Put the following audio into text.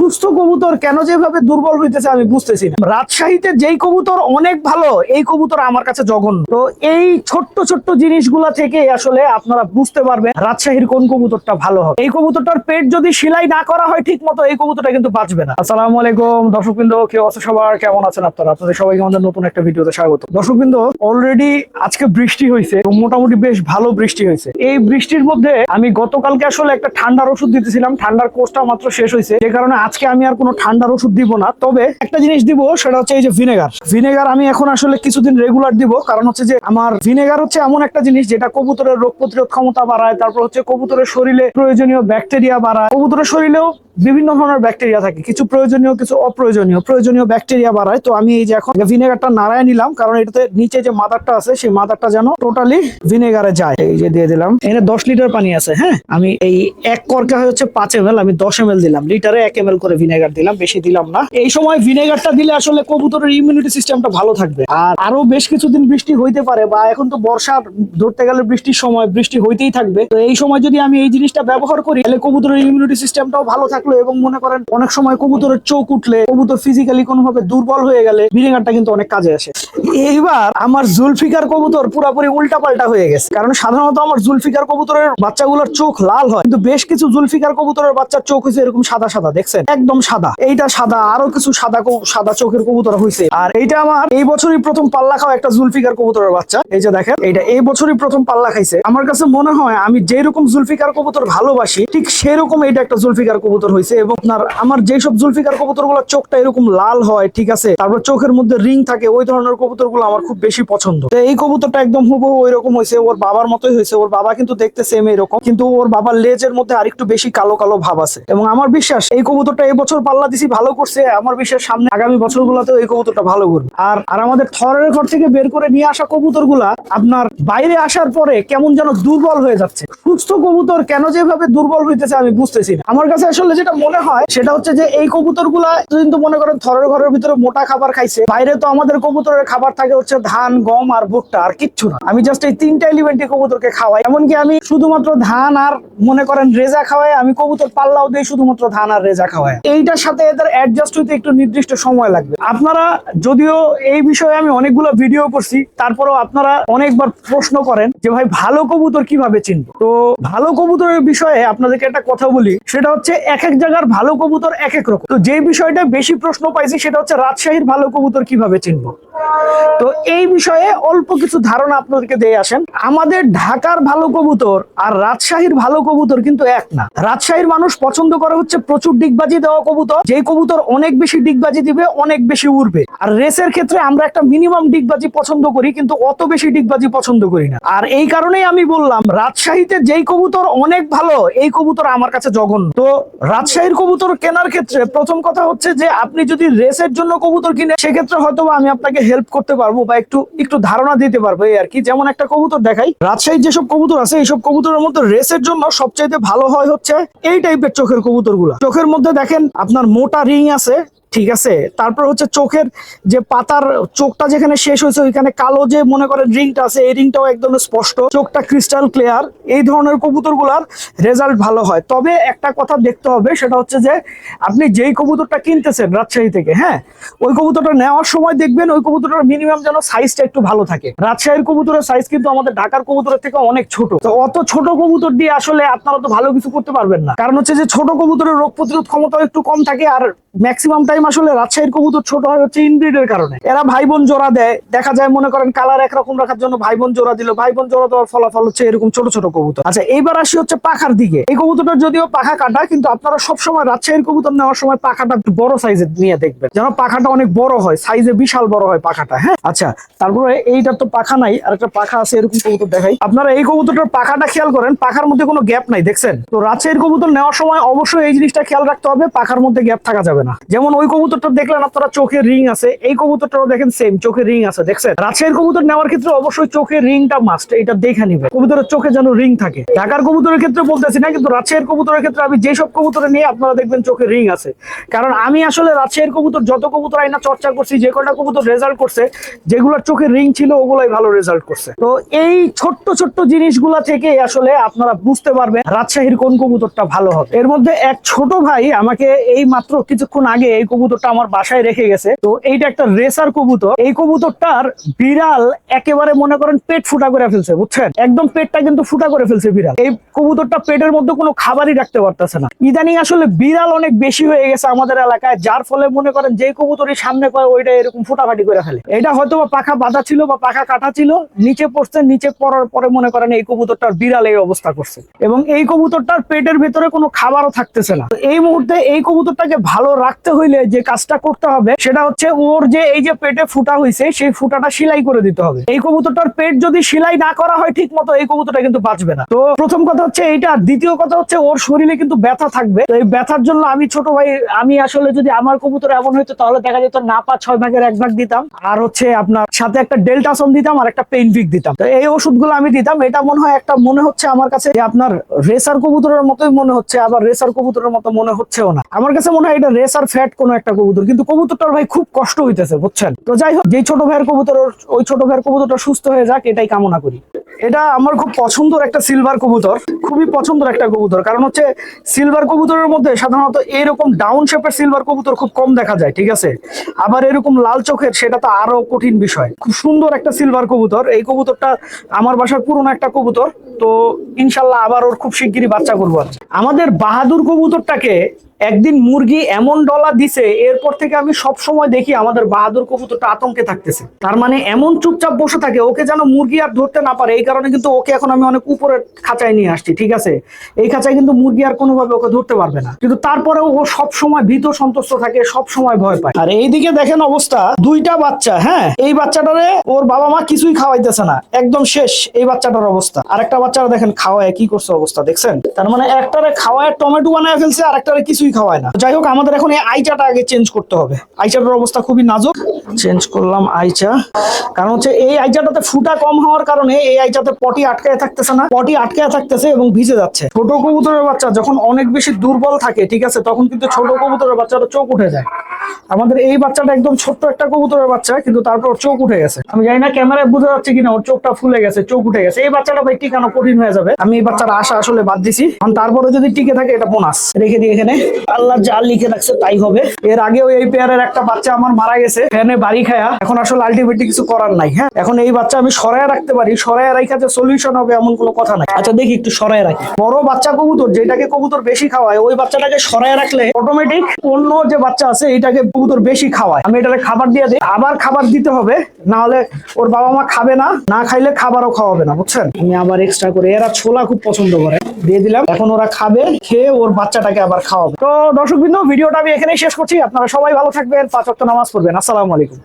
সুস্থ কবুতর কেন যেভাবে দুর্বল হইতেছে আমি বুঝতেছি না। রাজশাহীতে যেই কবুতর অনেক ভালো, এই কবুতর আমার কাছে জঘন্য। তো এই ছোট্ট ছোট্ট জিনিসগুলা থেকে আসলে আপনারা বুঝতে পারবেন রাজশাহীর কোন কবুতরটা ভালো হবে। এই কবুতরটার পেট যদি সেলাই না করা হয় ঠিক মতো এই কবুতরটা কিন্তু বাঁচবে না। আসসালামু আলাইকুম, দর্শকবৃন্দ কেউ আছে সবার? কেমন আছেন আপনারা? আপনাদের সবাইকে আমাদের নতুন একটা ভিডিওতে স্বাগত। দর্শকবৃন্দ অলরেডি আজকে বৃষ্টি হয়েছে তো মোটামুটি বেশ ভালো বৃষ্টি হয়েছে এই বৃষ্টির মধ্যে আমি গতকালকে আসলে একটা ঠান্ডার ওষুধ দিতেছিলাম। ঠান্ডার কোর্সটা মাত্র শেষ হয়েছে যে কারণে আজকে আমি আর কোনো ঠান্ডার ওষুধ দিব না। তবে একটা জিনিস দিব, সেটা হচ্ছে এই যে ভিনেগার। ভিনেগার আমি এখন আসলে কিছুদিন রেগুলার দিব, কারণ হচ্ছে যে আমার ভিনেগার হচ্ছে এমন একটা জিনিস যেটা কবুতরের রোগ প্রতিরোধ ক্ষমতা বাড়ায়, তারপর হচ্ছে কবুতরের শরীরে প্রয়োজনীয় ব্যাকটেরিয়া বাড়ায়। কবুতরের শরীরেও বিভিন্ন ধরনের ব্যাকটেরিয়া থাকে। কিছু প্রয়োজনীয়, কিছু অপ্রয়োজনীয়। প্রয়োজনীয় ব্যাকটেরিয়া বাড়ায়। তো আমি এই যে এখন ভিনেগারটা নাড়ায় নিলাম, কারণ এটাতে নিচে যে মাদারটা আছে, সেই মাদারটা যেন টোটালি ভিনেগারে যায়। এই যে দিয়ে দিলাম। এখানে দশ লিটার পানি আছে হ্যাঁ? আমি এই এক করকা হচ্ছে পাঁচ এম আমি দশ এম দিলাম। লিটারে এক এম করে ভিনেগার দিলাম, বেশি দিলাম না। এই সময় ভিনেগারটা দিলে আসলে কবুতরের ইমিউনিটি সিস্টেমটা ভালো থাকবে। আর আরও বেশ কিছুদিন বৃষ্টি হইতে পারে, বা এখন তো বর্ষার ধরতে গেলে বৃষ্টির সময় বৃষ্টি হইতেই থাকবে। তো এই সময় যদি আমি এই জিনিসটা ব্যবহার করি, তাহলে কবুতরের ইমিউনিটি সিস্টেমটাও ভালো থাকল এবং মনে করেন অনেক সময় কবুতরের চোখ উঠলে কবুতর ফিজিক্যালি কোনোভাবে দুর্বল হয়ে গেলে ভিনেগারটা কিন্তু অনেক কাজে আসে। এইবার আমার জুলফিকার কবুতর পুরাপুরি উল্টা পাল্টা হয়ে গেছে। কারণ সাধারণত আমার জুলফিকার কবুতরের বাচ্চাগুলোর চোখ লাল হয়। কিন্তু বেশ কিছু জুলফিকার কবুতরের বাচ্চার চোখ হয়েছে এরকম সাদা সাদা, দেখছেন? একদম সাদা। এইটা সাদা, আরও কিছু সাদা সাদা চোখের কবুতর হয়েছে আর এইটা আমার, এই বছরই প্রথম পাল্লা খাওয়া একটা জুলফিকার কবুতরের বাচ্চা। এই যে দেখেন, এইটা এই বছরই প্রথম পাল্লা খাইছে। আমার কাছে মনে হয় আমি যেরকম জুলফিকার কবুতর ভালোবাসি, ঠিক সেরকম এটা একটা জুলফিকার কবুতর হয়েছে এবং আপনার আমার যেসব জুলফিকার কবুতরগুলো চোখটা এরকম লাল হয়, ঠিক আছে? তারপর চোখের মধ্যে রিং থাকে, ওই ধরনের কবুতরগুলো আমার খুব বেশি পছন্দ। এই কবুতরটা একদম হুবহু ওই রকম হয়েছে ওর বাবার মতোই হয়েছে ওর বাবা কিন্তু দেখতে সেম এরকম কিন্তু ওর বাবার লেজের মধ্যে আরেকটু বেশি কালো কালো ভাব আছে। এবং আমার বিশ্বাস, এই কবুতরটা এই বছর পাল্লা দিছি, ভালো করছে, আমার বিশ্বাস সামনে আগামী বছরগুলোতেও এই কবুতরটা ভালো করবে। আর আর আমাদের থরের ঘর থেকে বের করে নিয়ে আসা কবুতরগুলা আপনার বাইরে আসার পরে কেমন যেন দুর্বল হয়ে যাচ্ছে। সুস্থ কবুতর কেন যেভাবে দুর্বল হইতেছে আমি বুঝতেছি আমার কাছে আসলে যেটা মনে হয়, সেটা হচ্ছে যে এই কবুতরগুলা কিন্তু মনে করেন থরের ঘরের ভিতরে মোটা খাবার খাইছে। বাইরে তো আমাদের কবুতরের খাবার থাকে হচ্ছে ধান, গম আর ভুট্টা, আর কিচ্ছু না। আমি জাস্ট এই তিনটা এলিমেন্টই কবুতরকে খাওয়াই। এমনকি আমি শুধুমাত্র ধান আর মনে করেন রেজা খাওয়াই, আমি কবুতর পাল্লাও দিই, শুধুমাত্র ধান আর রেজা খাওয়াই। এইটার সাথে এদের অ্যাডজাস্ট হইতে একটু নির্দিষ্ট সময় লাগবে। আপনারা যদিও এই বিষয়ে আমি অনেকগুলো ভিডিও করছি, তারপরেও আপনারা অনেকবার প্রশ্ন করেন যে ভাই, ভালো কবুতর কীভাবে চিনবো? তো ভালো কবুতরের বিষয়ে আপনাদেরকে একটা কথা বলি, সেটা হচ্ছে এক এক জায়গার ভালো কবুতর এক এক রকম। তো যে বিষয়টা বেশি প্রশ্ন পাইছি, সেটা হচ্ছে রাজশাহীর ভালো কবুতর কীভাবে চিনবো? তো এই বিষয়ে অল্প কিছু ধারণা আপনাদেরকে দিয়ে আসেন। আমাদের ঢাকার ভালো কবুতর আর রাজশাহীর ভালো কবুতর কিন্তু এক না। রাজশাহীর মানুষ পছন্দ করে হচ্ছে প্রচুর ডিগবাজি দেওয়া কবুতর। যে কবুতর অনেক বেশি ডিগবাজি দিবে, অনেক বেশি উড়বে। আর রেসের ক্ষেত্রে আমরা একটা মিনিমাম ডিগবাজি পছন্দ করি, কিন্তু অত বেশি ডিগবাজি পছন্দ করি না। আর এই কারণেই আমি বললাম, রাজশাহীতে যেই কবুতর অনেক ভালো, এই কবুতর আমার কাছে জঘন্য। তো রাজশাহীর কবুতর কেনার ক্ষেত্রে প্রথম কথা হচ্ছে যে, আপনি যদি রেসের জন্য কবুতর কিনে সেক্ষেত্রে হয়তো আমি আপনাকে হেল্প করতে পারব বা একটু একটু ধারণা দিতে পারব এই আর কি। যেমন একটা কবুতর দেখাই। রাজশাহীর যেসব কবুতর আছে, এইসব কবুতরের মধ্যে রেসের জন্য সবচাইতে ভালো হয় হচ্ছে এই টাইপের চোখের কবুতর চোখের মধ্যে দেখেন আপনার মোটা রিং আছে ঠিক আছে? তারপর হচ্ছে চোখের যে পাতার চোখটা যেখানে শেষ হয়েছে, ওইখানে কালো যে মনে করেন রিংটা আছে, এই রিংটাও একদম স্পষ্ট। চোখটা ক্রিস্টাল ক্লিয়ার এই ধরনের কবুতরগুলার রেজাল্ট ভালো হয়। তবে একটা কথা দেখতে হবে, সেটা হচ্ছে যে আপনি যেই কবুতরটা কিনতেছেন রাজশাহী থেকে হ্যাঁ? ওই কবুতরটা নেওয়ার সময় দেখবেন ওই কবুতরটার মিনিমাম যেন সাইজটা একটু ভালো থাকে। রাজশাহীর কবুতরের সাইজ কিন্তু আমাদের ঢাকার কবুতরের থেকে অনেক ছোট। তো অত ছোট কবুতর দিয়ে আসলে আপনারা তো ভালো কিছু করতে পারবেন না। কারণ হচ্ছে যে ছোট কবুতরের রোগ প্রতিরোধ ক্ষমতা একটু কম থাকে আর ম্যাক্সিমাম টাইম আসলে রাজশাহীর কবুতর ছোট হয় হচ্ছে ইনব্রিডের কারণে। এরা ভাই বোন জোড়া দেয়। দেখা যায় মনে করেন কালার একরকম রাখার জন্য ভাই বোন জোড়া দিল। ভাই বোন জোড়া দেওয়ার ফলাফল হচ্ছে এরকম ছোট ছোট কবুতর। আচ্ছা এইবার আসি হচ্ছে পাখার দিকে। এই কবুতরটার যদিও পাখা কাটা, কিন্তু আপনারা সবসময় রাজশাহীর কবুতর নেওয়ার সময় পাখাটা একটু বড় সাইজের নিয়ে দেখবেন। যেন পাখাটা অনেক বড় হয় সাইজে বিশাল বড় হয় পাখাটা হ্যাঁ? আচ্ছা তারপরে এইটার তো পাখা নাই, আর একটা পাখা আছে এরকম কবুতর দেখাই। আপনারা এই কবুতরটার পাখাটা খেয়াল করেন, পাখার মধ্যে কোনো গ্যাপ নাই, দেখছেন? তো রাজশাহীর কবুতর নেওয়ার সময় অবশ্যই এই জিনিসটা খেয়াল রাখতে হবে, পাখার মধ্যে গ্যাপ থাকা যাবে না। যেমন ওই কবুতরটা দেখলেন আপনারা চোখের রিং আছে। এই কবুতরটাও দেখেন সেম চোখের রিং আছে, দেখছেন? রাজশাহীর কবুতর নেওয়ার ক্ষেত্রে অবশ্যই চোখের রিংটা মাস্ট এটা দেখে নিবে কবুতরের চোখে যেন রিং থাকে। ঢাকার কবুতরের ক্ষেত্রে বলতেছি না, কিন্তু রাজশাহীর কবুতরের ক্ষেত্রে আমি যেসব কবুতরে নিয়ে আপনারা দেখবেন চোখের রিং আছে, কারণ আমি আসলে রাজশাহীর কবুতর, যত কবুতর আইনা চর্চা করছি, যে কটা কবুতর রেজাল্ট করছে, যেগুলোর চোখের রিং ছিল, ওগুলাই ভালো রেজাল্ট করছে। তো এই ছোট্ট ছোট্ট জিনিসগুলা থেকে আসলে আপনারা বুঝতে পারবেন রাজশাহীর কোন কবুতরটা ভালো হবে। এর মধ্যে এক ছোট ভাই আমাকে এই মাত্র কিছুক্ষণ আগে এই কবুতরটা আমার বাসায় রেখে গেছে। তো এইটা একটা রেসার কবুতর। এই কবুতরটার বিড়াল একেবারে মনে করেন পেট ফুটা করে ফেলছে, বুঝছেন? একদম পেটটা কিন্তু ফুটা করে ফেলছে বিড়াল। এই কবুতরটা পেটের মধ্যে কোনো খাবারই রাখতে পারতেছে না। ইদানিং আসলে বিড়াল অনেক বেশি হয়ে গেছে আমাদের এলাকায়, যার ফলে মনে করেন যে কবুতরই সামনে কয় ওইটা এরকম ফুটাফাটি করে ফেলে। এটা হয়তো বা পাখা বাঁধা ছিল বা পাখা কাটা ছিল, নিচে পড়ছে, নিচে পড়ার পরে মনে করেন এই কবুতরটার বিড়াল এই অবস্থা করছে। এবং এই কবুতরটার পেটের ভেতরে কোনো খাবারও থাকতেছে না। এই মুহূর্তে এই কবুতরটাকে ভালো রাখতে হইলে যে কাজটা করতে হবে সেটা হচ্ছে ওর যে এই যে পেটে ফুটা হয়েছে সেই ফুটাটা সেলাই করে দিতে হবে। এই কবুতরটার পেট যদি সেলাই না করা হয় ঠিক মতো এই কবুতরটা কিন্তু বাঁচবে না। তো প্রথম কথা হচ্ছে এইটা। দ্বিতীয় কথা হচ্ছে ওর শরীরে কিন্তু ব্যথা থাকবে। তো এই ব্যথার জন্য আমি ছোট ভাই, আমি আসলে যদি আমার কবুতর এমন হইতো, তাহলে দেখা যেত না পাঁচ ছয় ভাগের এক ভাগ দিতাম। আর হচ্ছে আপনার সাথে একটা ডেল্টাসন দিতাম আর একটা পেইন ভিক দিতাম। তো এই ওষুধগুলো আমি দিতাম, এটা মনে হয় একটা মনে হচ্ছে আমার কাছে আপনার রেসার কবুতরের মতোই মনে হচ্ছে, আবার রেসার কবুতরের মতো মনে হচ্ছেও না। আমার কাছে মনে হয় এটা রেসার ফ্যাট কোনো একটা কবুতর, কিন্তু কবুতরটার ভাই খুব কষ্ট হইতেছে, বুঝছেন? তো যাই হোক, যেই ছোট ভাইয়ের কবুতর ওই ছোট ভাইয়ের কবুতরটা সুস্থ হয়ে যাক, এটাই কামনা করি। এটা আমার খুব পছন্দের একটা সিলভার কবুতর, খুবই পছন্দের একটা কবুতর। কারণ হচ্ছে সিলভার কবুতরের মধ্যে সাধারণত এরকম ডাউন শেপের সিলভার কবুতর খুব কম দেখা যায়, ঠিক আছে? আবার এরকম লাল চোখের, সেটা তো আরও কঠিন বিষয়। খুব সুন্দর একটা সিলভার কবুতর। এই কবুতরটা আমার বাসার পুরনো একটা কবুতর। তো ইনশাল্লাহ আবার ওর খুব শিগগিরই বাচ্চা করব আমাদের বাহাদুর কবুতরটাকে একদিন মুরগি এমন ডলা দিছে, এরপর থেকে আমি সব সময় দেখি আমাদের বাহাদুর কবুতরটা আতঙ্কে থাকতেছে। তার মানে এমন চুপচাপ বসে থাকে, ওকে যেন মুরগি আর ধরতে না পারে, এই কারণে কিন্তু ওকে এখন আমি অনেক উপরে খাঁচায় নিয়ে আসছি, ঠিক আছে? এই খাঁচায় কিন্তু মুরগি আর কোনোভাবে ওকে ধরতে পারবে না। কিন্তু তারপরেও ও সব সময় ভীত, সন্তুষ্ট থাকে, সব সময় ভয় পায়। আর এইদিকে দেখেন অবস্থা, দুইটা বাচ্চা হ্যাঁ? এই বাচ্চাটারে ওর বাবা মা কিছুই খাওয়াইতেছে না, একদম শেষ এই বাচ্চাটার অবস্থা। আর একটা বাচ্চারা দেখেন খাওয়ায় কি করছে অবস্থা, দেখছেন? তার মানে একটারে খাওয়ায়, টমেটো বানায় ফেলছে আর একটারে কিছুই খাওয়ায় না। যাই হোক, আমাদের এখন এই আইচাটা আগে চেঞ্জ করতে হবে। আইচাটার অবস্থা খুবই নাজুক। চেঞ্জ করলাম আইচা। কারণ হচ্ছে এই আইচাটাতে ফুটা কম হওয়ার কারণে এই আইচাতে পটি আটকায় থাকতেছে না। পটি আটকায় থাকতেছে এবং ভিজে যাচ্ছে। ছোট কবুতরের বাচ্চা যখন অনেক বেশি দুর্বল থাকে, ঠিক আছে, তখন কিন্তু ছোট কবুতরের বাচ্চাটা চোখ উঠে যায়। আমাদের এই বাচ্চাটা একদম ছোট্ট একটা কবুতরের বাচ্চা, কিন্তু তারপর চোখ উঠে গেছে। আমি জানি না ক্যামেরায় বোঝা যাচ্ছে কিনা, ওর চোখটা ফুলে গেছে, চোখ উঠে গেছে। এই বাচ্চাটা ভাই টিকানো কঠিন হয়ে যাবে। আমি এই বাচ্চার আশা আসলে বাদ দিছি। কারণ তারপরে যদি টিকে থাকে, এটা বোনাস রেখে দিই এখানে। আল্লাহ যা লিখে রাখছে তাই হবে। এর আগেও এই পেয়ারের একটা বাচ্চা আমার মারা গেছে। ফ্যানে বাড়ি খায়া। এখন আসলে আলটিমেটলি কিছু করার নাই হ্যাঁ? এখন এই বাচ্চা আমি সরায় রাখতে পারি। সরায় রাখা যে সলিউশন হবে এমন কোনো কথা নাই। আচ্ছা দেখি একটু সরায় রাখি। বড় বাচ্চা কবুতর, যেটাকে কবুতর বেশি খাওয়ায়, ওই বাচ্চাটাকে সরায় রাখলে অটোমেটিক অন্য যে বাচ্চা আছে এটাকে কবুতর বেশি খাওয়ায়। আমি এটাকে খাবার দিয়ে দিই। আবার খাবার দিতে হবে না হলে ওর বাবা মা খাবে না না খাইলে খাবারও খাওয়াবে না, বুঝছেন? আমি আবার এক্সট্রা করে, এরা ছোলা খুব পছন্দ করে, দিয়ে দিলাম। এখন ওরা খাবে, খেয়ে ওর বাচ্চাটাকে আবার খাওয়াবে। তো দর্শক বিন্দু ভিডিওটা আমি এখানেই শেষ করছি। আপনারা সবাই ভালো থাকবেন, পাঁচ অক্ট নামাজ পড়বেন। আসসালামু আলাইকুম।